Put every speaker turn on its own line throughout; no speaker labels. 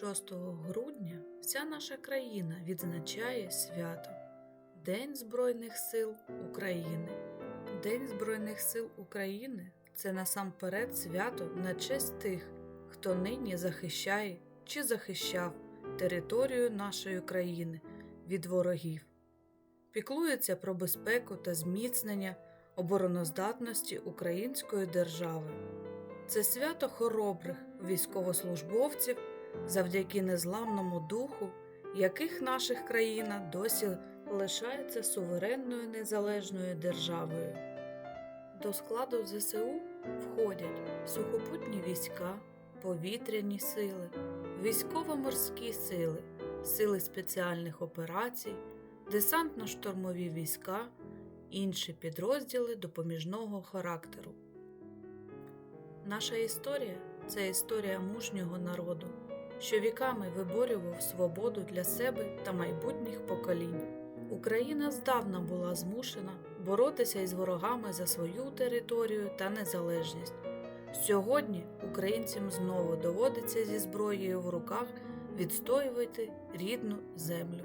6 грудня вся наша країна відзначає свято День Збройних сил України. День Збройних сил України це насамперед свято на честь тих, хто нині захищає чи захищав територію нашої країни від ворогів, піклується про безпеку та зміцнення обороноздатності української держави. Це свято хоробрих військовослужбовців, завдяки незламному духу, яких наших країна досі лишається суверенною незалежною державою. До складу ЗСУ входять сухопутні війська, повітряні сили, військово-морські сили, сили спеціальних операцій, десантно-штурмові війська, інші підрозділи допоміжного характеру. Наша історія це історія мужнього народу, що віками виборював свободу для себе та майбутніх поколінь. Україна здавна була змушена боротися із ворогами за свою територію та незалежність. Сьогодні українцям знову доводиться зі зброєю в руках відстоювати рідну землю.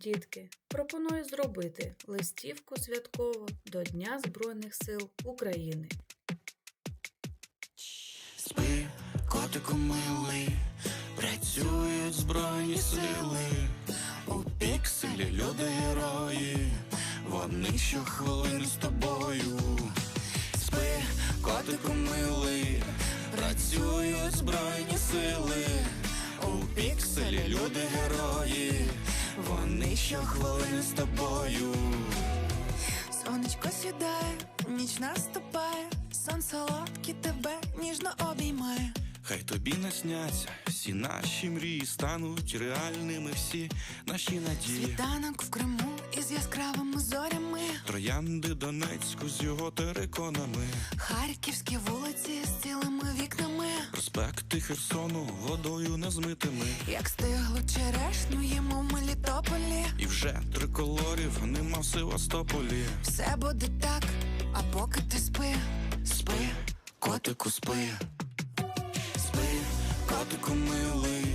Дітки, пропоную зробити листівку святкову до Дня Збройних сил України.
Котику милий, працюють збройні сили, у пікселі люди герої, вони щохвилини з тобою. Спи, котику милий, працюють збройні сили, у пікселі люди герої, вони щохвилини з тобою.
Сонечко сідає, ніч наступає, сон солодкий тебе ніжно обіймає.
Хай тобі насняться всі наші мрії, стануть реальними всі наші надії.
Світанок в Криму із яскравими зорями,
Троянди Донецьку з його териконами,
харківські вулиці з цілими вікнами,
проспекти Херсону водою незмитими.
як стиглу черешню їмо в Мелітополі.
І вже триколорів нема в Севастополі.
Все буде так, а поки ти спи,
Спи, котику, спи, спи, котику милий,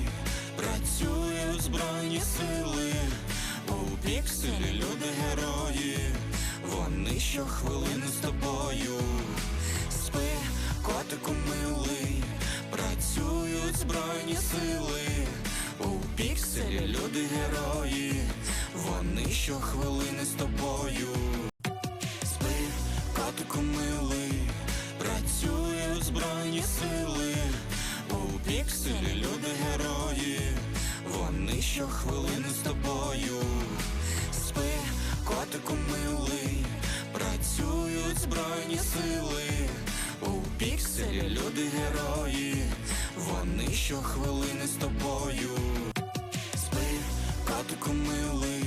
працюють збройні сили, у пікселі люди герої, вони щохвилини з тобою. Спи, котику милий, працюють збройні сили, у пікселі люди герої, вони щохвилини з тобою. Щохвилини з тобою. Спи, котику милий, працюють збройні сили, у пікселі люди герої, вони щохвилини з тобою. Спи, котику милий,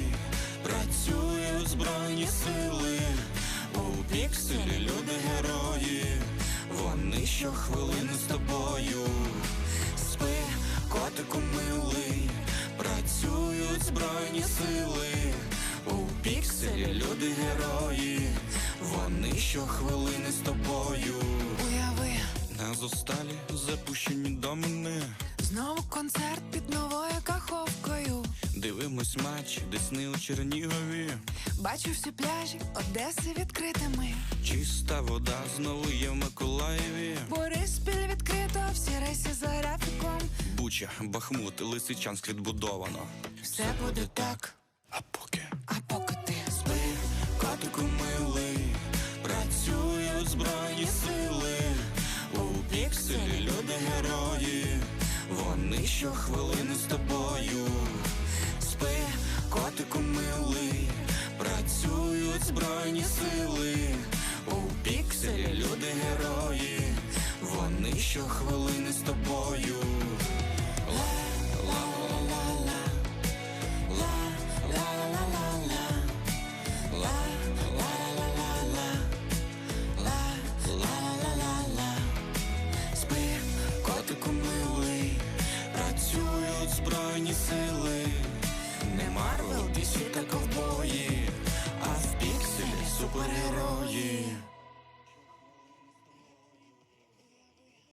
працюють збройні сили, у пікселі люди герої, вони щохвилини з тобою. Спи, котику збройні сили, у пікселі люди герої, вони щохвилини з тобою.
уяви,
На зосталі запущені до мене.
знову концерт під новою каховкою.
Дивимось матч, Десни у Чернігові.
Бачу всі пляжі Одеси відкритими.
Чиста вода знову є в Миколаєві.
Бориспіль відкрито, всі рейси за графіком.
Буча, Бахмут, Лисичанськ відбудовано.
Все буде так,
А поки.
А поки ти.
Спи, котику милий, працюють збройні сили, у пікселі люди герої, вони щохвилини з тобою. Спи, котику милий, працюють збройні сили, у пікселі люди герої, вони щохвилини з тобою.